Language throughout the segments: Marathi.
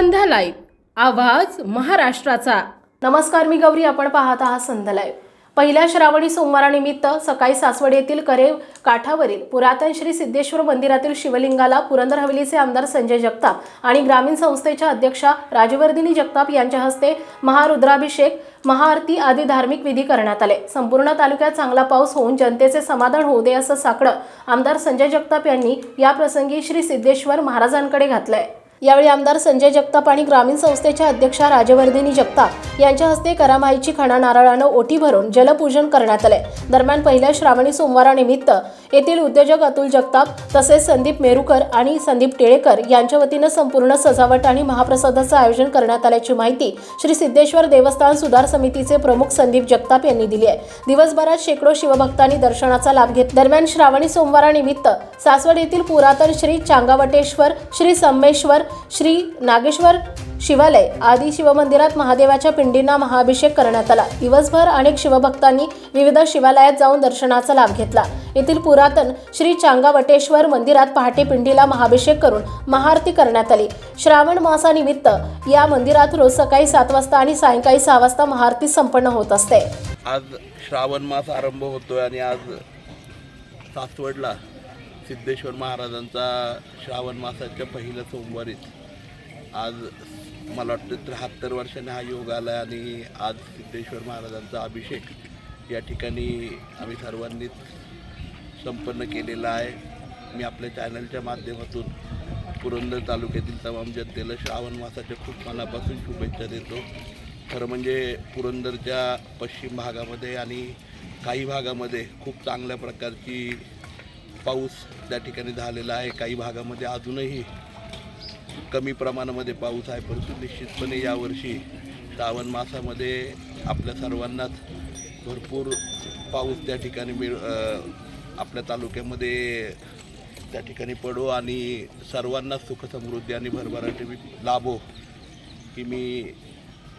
संध्या लाईव्ह. आवाज महाराष्ट्राचा. नमस्कार मी गौरी. आपण पाहत आहात संध्या लाईव्ह. पहिल्या श्रावणी सोमवारानिमित्त सकाळी सासवड येथील करेव काठावरील पुरातन श्री सिद्धेश्वर मंदिरातील शिवलिंगाला पुरंदर हवेलीचे आमदार संजय जगताप आणि ग्रामीण संस्थेच्या अध्यक्षा राजवर्धिनी जगताप यांच्या हस्ते महारुद्राभिषेक महाआरती आदी धार्मिक विधी करण्यात आले. संपूर्ण तालुक्यात चांगला पाऊस होऊन जनतेचे समाधान होऊ दे असं साकडं आमदार संजय जगताप यांनी याप्रसंगी श्री सिद्धेश्वर महाराजांकडे घातलंय. यावेळी आमदार संजय जगताप आणि ग्रामीण संस्थेच्या अध्यक्षा राजवर्धिनी जगताप यांच्या हस्ते करामाईची खणा नारळानं ओटी भरून जलपूजन करण्यात आले दरम्यान पहिल्या श्रावणी सोमवारानिमित्त येथील उद्योजक अतुल जगताप तसेच संदीप मेरुकर आणि संदीप टिळेकर यांच्या वतीनं संपूर्ण सजावट आणि महाप्रसादाचं आयोजन करण्यात आल्याची माहिती श्री सिद्धेश्वर देवस्थान सुधार समितीचे प्रमुख संदीप जगताप यांनी दिली आहे. दिवसभरात शेकडो शिवभक्तांनी दर्शनाचा लाभ घेत दरम्यान श्रावणी सोमवारानिमित्त सासवड येथील पुरातन श्री चांगावटेश्वर श्री संमेश्वर श्री नागेश्वर शिवालय आदी शिवमंदिरात महादेवाच्या पिंडींना महाअभिषेक करण्यात आला. दिवसभर अनेक शिवभक्तांनी विविध शिवालयात जाऊन दर्शनाचा लाभ घेतला. येथील पुरातन श्री चांगावटेश्वर मंदिरात पहाटे पिंडीला महाभिषेक करून महाआरती करण्यात आली. श्रावण मासानिमित्त या मंदिरात रोज सकाळी सात वाजता आणि सायंकाळी सहा वाजता महाआरती संपन्न होत असते. आज श्रावण मास आरंभ होतोय आणि आज सासवडला सिद्धेश्वर महाराजांचा श्रावण मासाच्या पहिल्या सोमवारीच. आज मला वाटतं त्र्याहत्तर वर्षाने हा योग आला आणि आज सिद्धेश्वर महाराजांचा अभिषेक या ठिकाणी आम्ही सर्वांनीच संपन्न केलेला आहे. मी आपल्या चॅनलच्या माध्यमातून पुरंदर तालुक्यातील तमाम जनतेला श्रावण मासाच्या खूप मनापासून शुभेच्छा देतो. खरं म्हणजे पुरंदरच्या पश्चिम भागामध्ये आणि काही भागामध्ये खूप चांगल्या प्रकारची पाऊस त्या ठिकाणी झालेला आहे. काही भागामध्ये अजूनही कमी प्रमाणामध्ये पाऊस आहे. परंतु निश्चितपणे यावर्षी श्रावण मासामध्ये आपल्या सर्वांनाच भरपूर पाऊस त्या ठिकाणी मिळ आपल्या तालुक्यामध्ये त्या ठिकाणी पडो आणि सर्वांनाच सुखसमृद्धी आणि भरभराटी लाभो. की मी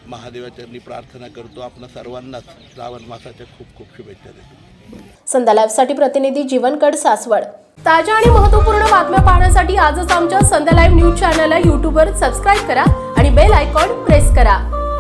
महादेवाचरणी प्रार्थना करतो. आपण सर्वांनाच श्रावण मासाच्या खूप खूप शुभेच्छा देतो. संध्या लाईव्हसाठी प्रतिनिधी जीवनकड सासवड. ताज्या आणि महत्त्वपूर्ण बातम्या पाहण्यासाठी आजच आमच्या संध्या लाईव्ह न्यूज चॅनलला यूट्यूबवर सबस्क्राईब करा आणि बेल आयकॉन प्रेस करा.